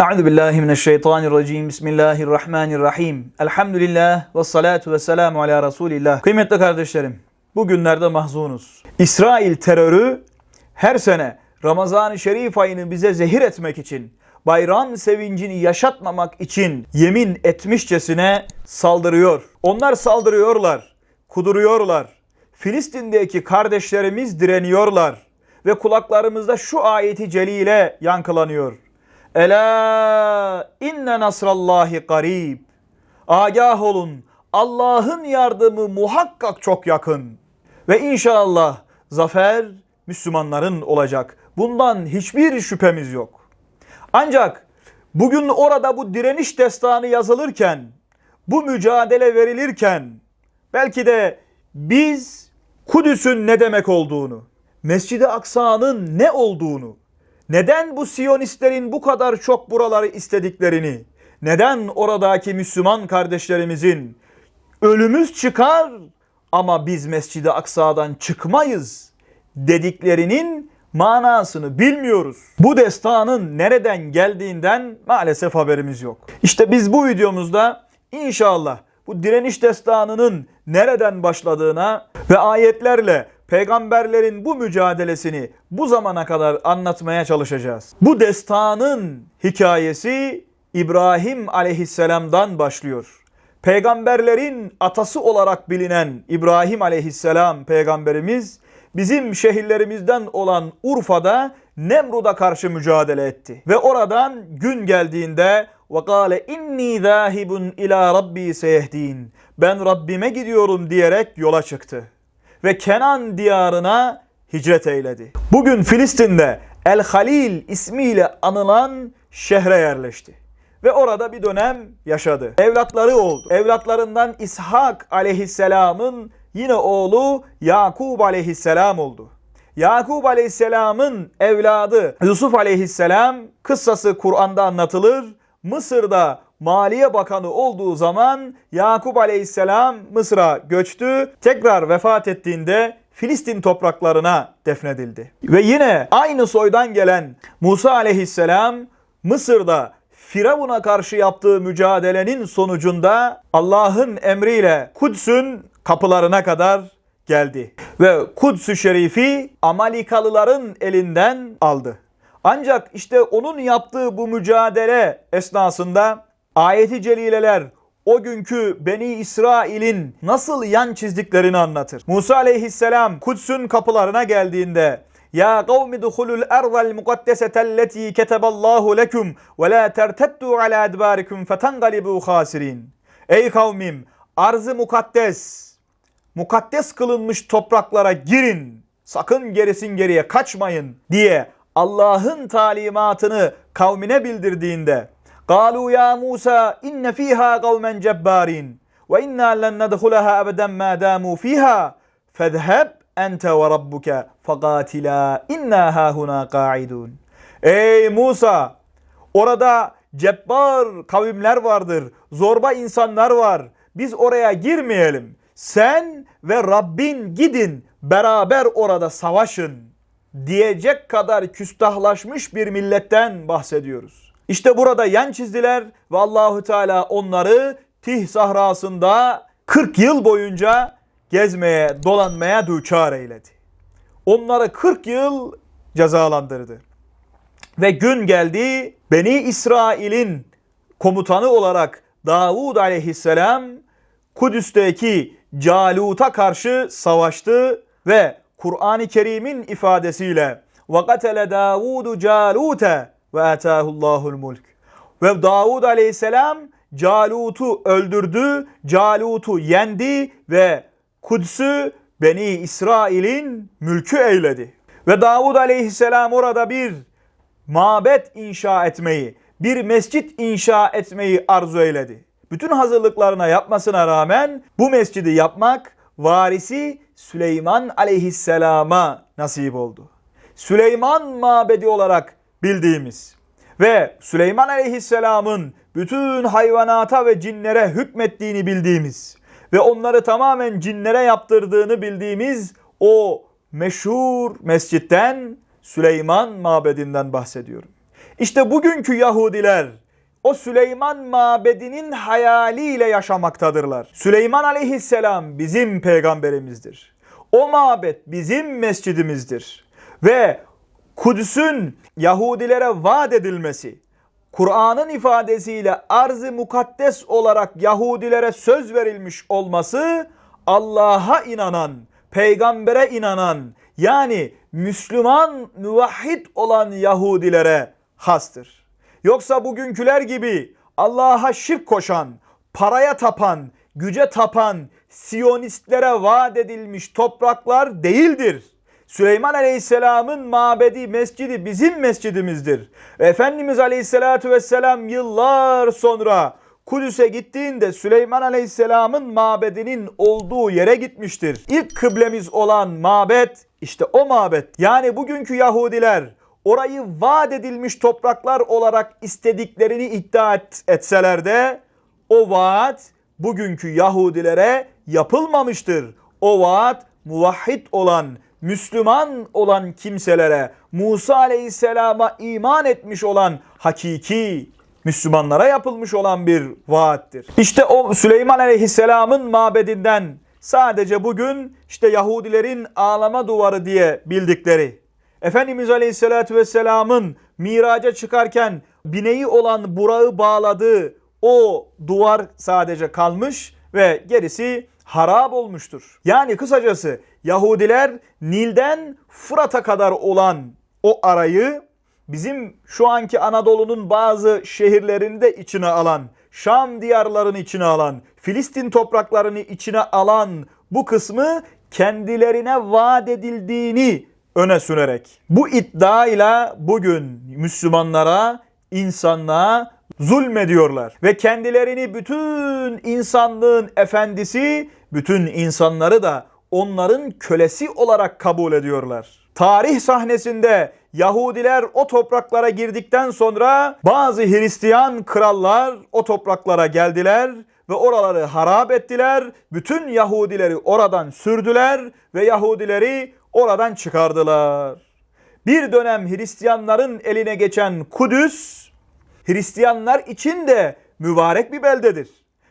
Euzu billahi mineşşeytanirracim. Bismillahirrahmanirrahim. Elhamdülillah ve salatu ve selamu ala Resulillah. Kıymetli kardeşlerim, bugünlerde mahzunuz. İsrail terörü her sene Ramazan-ı Şerif ayını bize zehir etmek için, bayram sevincini yaşatmamak için yemin etmişçesine saldırıyor. Onlar saldırıyorlar, kuduruyorlar. Filistin'deki kardeşlerimiz direniyorlar ve kulaklarımızda şu ayeti celile yankılanıyor. Ela inne nasrallahi garib. Agah olun. Allah'ın yardımı muhakkak çok yakın. Ve inşallah zafer Müslümanların olacak. Bundan hiçbir şüphemiz yok. Ancak bugün orada bu direniş destanı yazılırken, bu mücadele verilirken belki de biz Kudüs'ün ne demek olduğunu, Mescid-i Aksa'nın ne olduğunu, neden bu Siyonistlerin bu kadar çok buraları istediklerini, neden oradaki Müslüman kardeşlerimizin ölümüz çıkar ama biz Mescid-i Aksa'dan çıkmayız dediklerinin manasını bilmiyoruz. Bu destanın nereden geldiğinden maalesef haberimiz yok. İşte biz bu videomuzda inşallah bu direniş destanının nereden başladığına ve ayetlerle peygamberlerin bu mücadelesini bu zamana kadar anlatmaya çalışacağız. Bu destanın hikayesi İbrahim aleyhisselamdan başlıyor. Peygamberlerin atası olarak bilinen İbrahim aleyhisselam peygamberimiz bizim şehirlerimizden olan Urfa'da Nemrud'a karşı mücadele etti. Ve oradan gün geldiğinde وَقَالَ اِنِّي ذَاهِبٌ ila Rabbi seyehdin. Ben Rabbime gidiyorum diyerek yola çıktı. Ve Kenan diyarına hicret eyledi. Bugün Filistin'de El Halil ismiyle anılan şehre yerleşti. Ve orada bir dönem yaşadı. Evlatları oldu. Evlatlarından İshak aleyhisselamın yine oğlu Yakub aleyhisselam oldu. Yakub aleyhisselamın evladı Yusuf aleyhisselam kıssası Kur'an'da anlatılır. Mısır'da Maliye Bakanı olduğu zaman Yakup Aleyhisselam Mısır'a göçtü. Tekrar vefat ettiğinde Filistin topraklarına defnedildi. Ve yine aynı soydan gelen Musa Aleyhisselam Mısır'da Firavun'a karşı yaptığı mücadelenin sonucunda Allah'ın emriyle Kudüs'ün kapılarına kadar geldi. Ve Kudüs-ü Şerifi Amalikalıların elinden aldı. Ancak işte onun yaptığı bu mücadele esnasında ayeti celileler o günkü Beni İsrail'in nasıl yan çizdiklerini anlatır. Musa aleyhisselam Kuds'ün kapılarına geldiğinde ya kavmi duhulul erzal mukaddesetelleti keteballahu lekum ve la terteddu ala adbarikum fetenqalibu khasirin. Ey kavmim arzı mukaddes, mukaddes kılınmış topraklara girin. Sakın gerisin geriye kaçmayın diye Allah'ın talimatını kavmine bildirdiğinde قالوا يا موسى إن فيها قوما جبارين وإنا لن ندخلها أبدا ما داموا فيها فاذهب أنت وربك فقاتلا إنا هاهنا قاعدون Ey Musa! Orada cebbar kavimler vardır. Zorba insanlar var. Biz oraya girmeyelim. Sen ve Rabbin gidin beraber orada savaşın diyecek kadar küstahlaşmış bir milletten bahsediyoruz. İşte burada yan çizdiler ve Allahü Teala onları Tih sahrasında 40 yıl boyunca gezmeye, dolanmaya düçar eyledi. Onları 40 yıl cezalandırdı. Ve gün geldi Beni İsrail'in komutanı olarak Davud aleyhisselam Kudüs'teki Calut'a karşı savaştı ve Kur'an-ı Kerim'in ifadesiyle وَقَتَلَ دَاوُودُ جَالُوتَ ve atahullahul mulk. Ve Davud aleyhisselam Calut'u öldürdü, Calut'u yendi ve Kudüs'ü Beni İsrail'in mülkü eyledi. Ve Davud aleyhisselam orada bir mabet inşa etmeyi, bir mescit inşa etmeyi arzu eyledi. Bütün hazırlıklarına yapmasına rağmen bu mescidi yapmak varisi Süleyman aleyhisselama nasip oldu. Süleyman mabedi olarak bildiğimiz ve Süleyman aleyhisselamın bütün hayvanata ve cinlere hükmettiğini bildiğimiz ve onları tamamen cinlere yaptırdığını bildiğimiz o meşhur mescitten Süleyman mabedinden bahsediyorum. İşte bugünkü Yahudiler o Süleyman mabedinin hayaliyle yaşamaktadırlar. Süleyman aleyhisselam bizim peygamberimizdir. O mabet bizim mescidimizdir. Ve Kudüs'ün Yahudilere vaat edilmesi, Kur'an'ın ifadesiyle arz-ı mukaddes olarak Yahudilere söz verilmiş olması Allah'a inanan, peygambere inanan yani Müslüman, müvahhid olan Yahudilere hastır. Yoksa bugünküler gibi Allah'a şirk koşan, paraya tapan, güce tapan Siyonistlere vaat edilmiş topraklar değildir. Süleyman Aleyhisselam'ın mabedi, mescidi bizim mescidimizdir. Efendimiz Aleyhisselatü Vesselam yıllar sonra Kudüs'e gittiğinde Süleyman Aleyhisselam'ın mabedinin olduğu yere gitmiştir. İlk kıblemiz olan mabet işte o mabet. Yani bugünkü Yahudiler orayı vaat edilmiş topraklar olarak istediklerini iddia et, etseler de o vaat bugünkü Yahudilere yapılmamıştır. O vaat muvahhid olan, Müslüman olan kimselere, Musa Aleyhisselam'a iman etmiş olan hakiki Müslümanlara yapılmış olan bir vaattir. İşte o Süleyman Aleyhisselam'ın mabedinden sadece bugün işte Yahudilerin ağlama duvarı diye bildikleri Efendimiz Aleyhisselatü Vesselam'ın miraca çıkarken bineği olan burağı bağladığı o duvar sadece kalmış ve gerisi harap olmuştur. Yani kısacası Yahudiler Nil'den Fırat'a kadar olan o arayı bizim şu anki Anadolu'nun bazı şehirlerini de içine alan, Şam diyarlarını içine alan, Filistin topraklarını içine alan bu kısmı kendilerine vaat edildiğini öne sürerek bu iddiayla bugün Müslümanlara, insanlığa zulmediyorlar ve kendilerini bütün insanlığın efendisi, bütün insanları da onların kölesi olarak kabul ediyorlar. Tarih sahnesinde Yahudiler o topraklara girdikten sonra bazı Hristiyan krallar o topraklara geldiler ve oraları harap ettiler. Bütün Yahudileri oradan sürdüler ve Yahudileri oradan çıkardılar. Bir dönem Hristiyanların eline geçen Kudüs Hristiyanlar için de mübarek bir beldedir.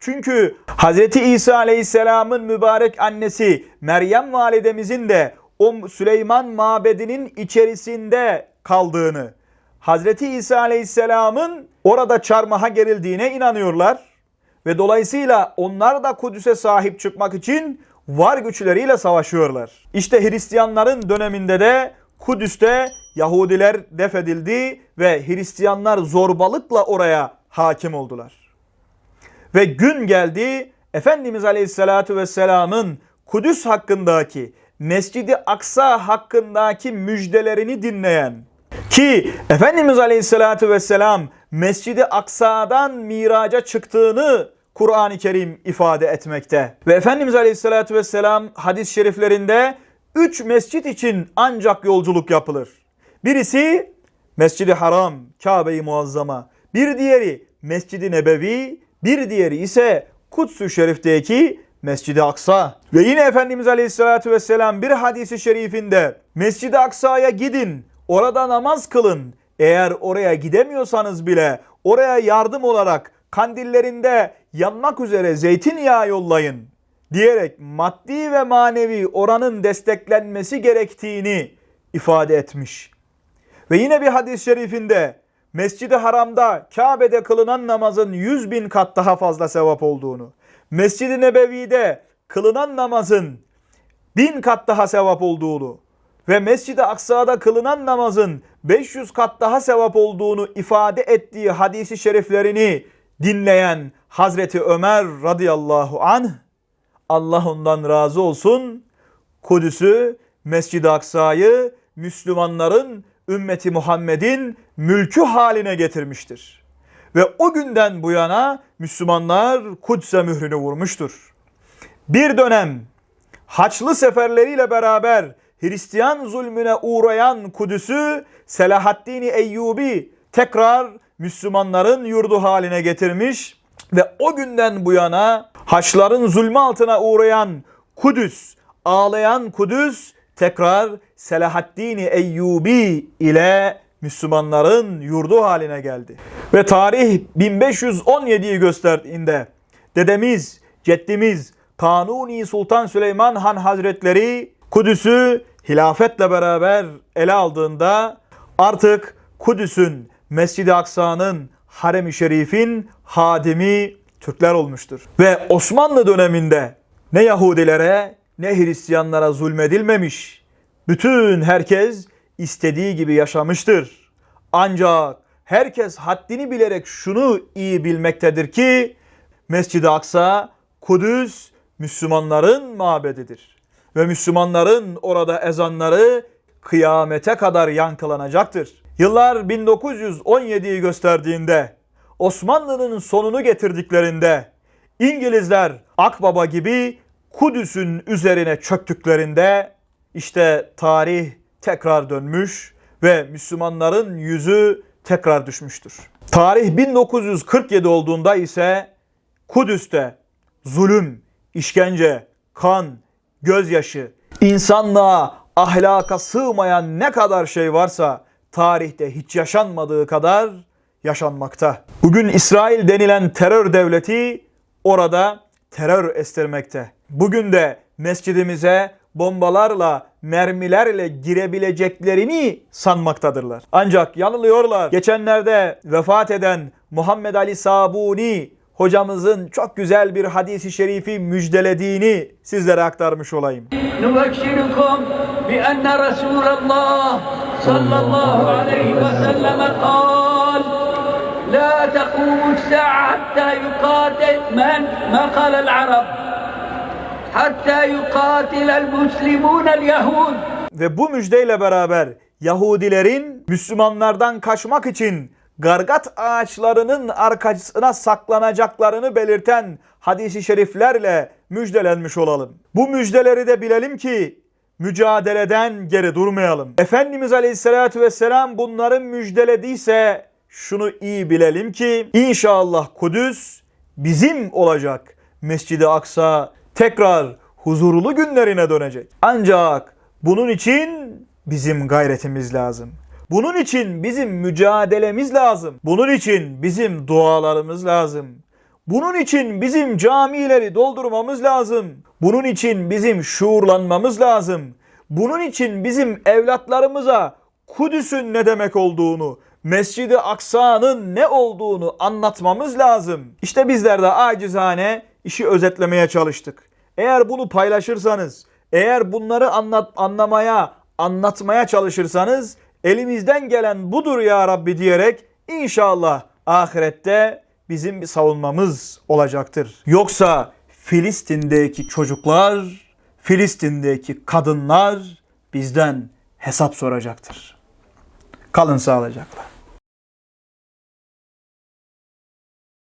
Çünkü Hz. İsa Aleyhisselam'ın mübarek annesi Meryem validemizin de o Süleyman mabedinin içerisinde kaldığını, Hz. İsa Aleyhisselam'ın orada çarmıha gerildiğine inanıyorlar. Ve dolayısıyla onlar da Kudüs'e sahip çıkmak için var güçleriyle savaşıyorlar. İşte Hristiyanların döneminde de Kudüs'te Yahudiler defedildi ve Hristiyanlar zorbalıkla oraya hakim oldular. Ve gün geldi Efendimiz Aleyhisselatü Vesselam'ın Kudüs hakkındaki Mescidi Aksa hakkındaki müjdelerini dinleyen ki Efendimiz Aleyhisselatü Vesselam Mescidi Aksa'dan miraca çıktığını Kur'an-ı Kerim ifade etmekte. Ve Efendimiz Aleyhisselatü Vesselam hadis-i şeriflerinde üç mescit için ancak yolculuk yapılır. Birisi Mescidi Haram, Kabe-i Muazzama. Bir diğeri Mescidi Nebevi, bir diğeri ise Kuds-ü Şerif'teki Mescid-i Aksa. Ve yine Efendimiz Aleyhisselatü Vesselam bir hadisi şerifinde Mescid-i Aksa'ya gidin, orada namaz kılın. Eğer oraya gidemiyorsanız bile oraya yardım olarak kandillerinde yanmak üzere zeytinyağı yollayın diyerek maddi ve manevi oranın desteklenmesi gerektiğini ifade etmiş. Ve yine bir hadis-i şerifinde Mescid-i Haram'da Kabe'de kılınan namazın 100 bin kat daha fazla sevap olduğunu, Mescid-i Nebevi'de kılınan namazın bin kat daha sevap olduğunu ve Mescid-i Aksa'da kılınan namazın 500 kat daha sevap olduğunu ifade ettiği hadisi şeriflerini dinleyen Hazreti Ömer radıyallahu anh Allah ondan razı olsun Kudüs'ü, Mescid-i Aksa'yı Müslümanların ümmeti Muhammed'in mülkü haline getirmiştir. Ve o günden bu yana Müslümanlar Kudüs'e mührünü vurmuştur. Bir dönem Haçlı seferleriyle beraber Hristiyan zulmüne uğrayan Kudüs'ü Selahaddin Eyyubi tekrar Müslümanların yurdu haline getirmiş ve o günden bu yana Haçların zulmü altına uğrayan Kudüs, ağlayan Kudüs tekrar Selahaddin Eyyubi ile Müslümanların yurdu haline geldi. Ve tarih 1517'yi gösterdiğinde dedemiz, ceddimiz Kanuni Sultan Süleyman Han Hazretleri Kudüs'ü hilafetle beraber ele aldığında artık Kudüs'ün Mescid-i Aksa'nın Harem-i Şerif'in hadimi Türkler olmuştur. Ve Osmanlı döneminde ne Yahudilere ne Hristiyanlara zulmedilmemiş. Bütün herkes istediği gibi yaşamıştır. Ancak herkes haddini bilerek şunu iyi bilmektedir ki Mescid-i Aksa, Kudüs Müslümanların mabedidir. Ve Müslümanların orada ezanları kıyamete kadar yankılanacaktır. Yıllar 1917'yi gösterdiğinde, Osmanlı'nın sonunu getirdiklerinde, İngilizler Akbaba gibi Kudüs'ün üzerine çöktüklerinde işte tarih tekrar dönmüş ve Müslümanların yüzü tekrar düşmüştür. Tarih 1947 olduğunda ise Kudüs'te zulüm, işkence, kan, gözyaşı, insanlığa, ahlaka sığmayan ne kadar şey varsa tarihte hiç yaşanmadığı kadar yaşanmakta. Bugün İsrail denilen terör devleti orada terör estirmekte. Bugün de mescidimize bombalarla, mermilerle girebileceklerini sanmaktadırlar. Ancak yanılıyorlar. Geçenlerde vefat eden Muhammed Ali Sabuni hocamızın çok güzel bir hadisi şerifi müjdelediğini sizlere aktarmış olayım. Nubekşirukum bi enne Resulallah sallallahu aleyhi ve sellem لا تقوم الساعة حتى يقاتل من ما قال العرب حتى يقاتل المسلمون اليهود Ve bu müjdeyle beraber Yahudilerin Müslümanlardan kaçmak için gargat ağaçlarının arkasına saklanacaklarını belirten hadisi şeriflerle müjdelenmiş olalım. Bu müjdeleri de bilelim ki mücadeleden geri durmayalım. Efendimiz Aleyhisselatü Vesselam bunların müjdelediyse şunu iyi bilelim ki inşallah Kudüs bizim olacak. Mescid-i Aksa tekrar huzurlu günlerine dönecek. Ancak bunun için bizim gayretimiz lazım. Bunun için bizim mücadelemiz lazım. Bunun için bizim dualarımız lazım. Bunun için bizim camileri doldurmamız lazım. Bunun için bizim şuurlanmamız lazım. Bunun için bizim evlatlarımıza Kudüs'ün ne demek olduğunu, Mescid-i Aksa'nın ne olduğunu anlatmamız lazım. İşte bizler de acizane işi özetlemeye çalıştık. Eğer bunu paylaşırsanız, eğer bunları anlat, anlamaya, anlatmaya çalışırsanız elimizden gelen budur ya Rabbi diyerek inşallah ahirette bizim bir savunmamız olacaktır. Yoksa Filistin'deki çocuklar, Filistin'deki kadınlar bizden hesap soracaktır. Kalın sağlıcakla.